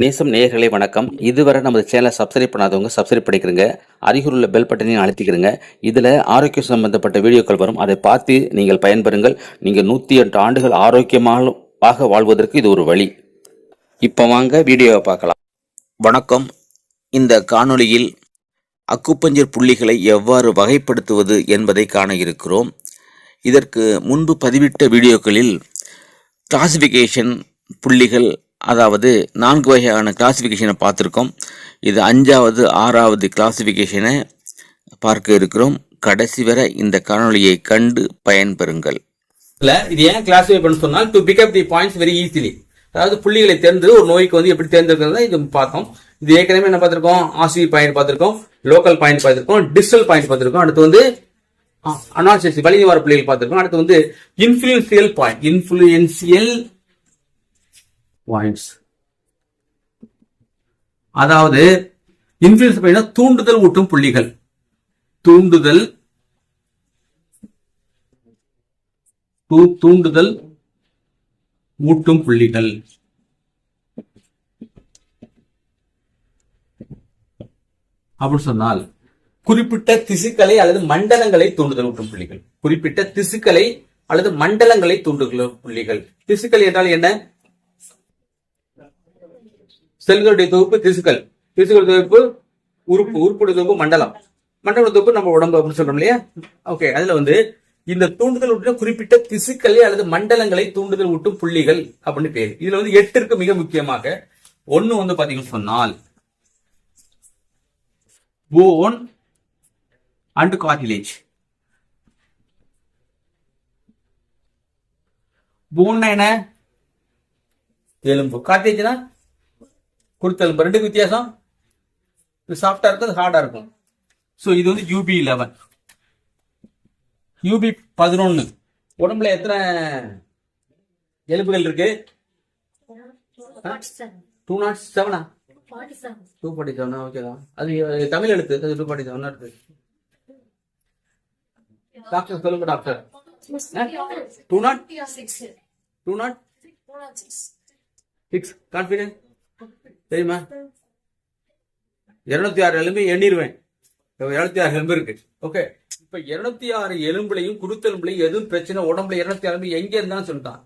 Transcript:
நேசம் நேயர்களே வணக்கம். இதுவரை நமது சேனலை சப்ஸ்கிரைப் பண்ணாதவங்க சப்ஸ்கிரைப் பண்ணிக்கிறங்க அருகில் உள்ள பெல் பட்டனையும் அழுத்திக்கிறங்க இதில் ஆரோக்கியம் சம்பந்தப்பட்ட வீடியோக்கள் வரும். அதை பார்த்து நீங்கள் பயன்பெறுங்கள். நீங்கள் நூற்றி எட்டு ஆண்டுகள் ஆரோக்கியமாக வாழ்வதற்கு இது ஒரு வழி. இப்போ வாங்க வீடியோவை பார்க்கலாம். வணக்கம். இந்த காணொளியில் அக்குப்பஞ்சர் புள்ளிகளை எவ்வாறு வகைப்படுத்துவது என்பதை காண இருக்கிறோம். இதற்கு முன்பு பதிவிட்ட வீடியோக்களில் கிளாசிஃபிகேஷன் புள்ளிகள் அதாவது நான்கு வகையான கிளாசிஃபிகேஷனை பார்த்துருக்கோம். இது அஞ்சாவது ஆறாவது கிளாசிஃபிகேஷனை பார்க்க இருக்கிறோம். கடைசி வரை இந்த காணொலியை கண்டு பயன்பெறுங்கள். இல்லை இது ஏன் கிளாஸிஃபை பண்ண சொன்னால் to pick up the points very easily அதாவது புள்ளிகளை தேர்ந்து ஒரு நோய்க்கு வந்து எப்படி தேர்ந்தெடுக்கிறது இது பார்த்தோம். இது ஏற்கனவே என்ன பார்த்திருக்கோம்? ஆர்சி பாயிண்ட் பார்த்திருக்கோம் லோக்கல் பாயிண்ட் பார்த்திருக்கோம் டிஜிட்டல் பாயிண்ட் பார்த்திருக்கோம். அடுத்து வந்து அனாசியஸ் வலிநிவார புள்ளிகள் பார்த்திருக்கோம். அடுத்து வந்து இன்ஃபுளுசியல் பாயிண்ட் இன்ஃபுளுசியல் பாயிண்ட்ஸ் அதாவது இன்ஃபுளுன்ஸ் தூண்டுதல் ஊட்டும் புள்ளிகள். தூண்டுதல் தூண்டுதல் ஊட்டும் புள்ளிகள். அப்படின்னு சொன்னால் குறிப்பிட்ட திசுக்களை அல்லது மண்டலங்களை தூண்டுதல் ஊட்டும் புள்ளிகள். குறிப்பிட்ட திசுக்களை அல்லது மண்டலங்களை தூண்டுதல் புள்ளிகள். திசுக்கள் என்றால் என்ன? செல்களுடைய தொகுப்பு திசுக்கள். திசுக்கள் தொகுப்பு உறுப்பு உறுப்புடைய தொகுப்பு மண்டலம். மண்டல தொகுப்பு நம்ம உடம்பு அப்படின்னு சொல்றோம் இல்லையா? ஓகே அதுல வந்து இந்த தூண்டுதல் ஊட்டும் குறிப்பிட்ட திசுக்களை அல்லது மண்டலங்களை தூண்டுதல் ஊட்டும் புள்ளிகள் அப்படின்னு பேரு. இதுல வந்து எட்டு இருக்கு மிக முக்கியமாக ஒண்ணு வந்து பாத்தீங்கன்னு சொன்னால் போன் அண்ட் கார்டிலேஜ் போன்னா என்ன? எலும்பு கார்டிலேஜ்னா குருத்தெலும்பு ரெண்டுக்கு வித்தியாசம். இது இருக்கும் அது ஹார்டா இருக்கும். ஸோ இது வந்து யூபி லெவன் யூபி பதினொன்னு. உடம்புல எத்தனை எலும்புகள் இருக்கு? டூ நாட் செவனா டூ ஃபார்ட்டி செவனா ஓகேதா அது அஹ், தமிழ் எழுத்து அது டூ ஃபார்ட்டி செவன் எடுத்து டாக்டர் சொல்லுங்க doctor two naught two naught six confident தெரியுமா? இருநூத்தி ஆறு எலும்பு எண்ணிருவேன். இருநூத்தி ஆறு எலும்பு இருக்கு. ஓகே இப்ப இருநூத்தி ஆறு எலும்புலையும் குருத்தெலும்புலையும் எதுவும் பிரச்சனை? உடம்புல இருநூத்தி ஆறு எலும்பு எங்க இருந்தான்னு சொல்லிட்டான்.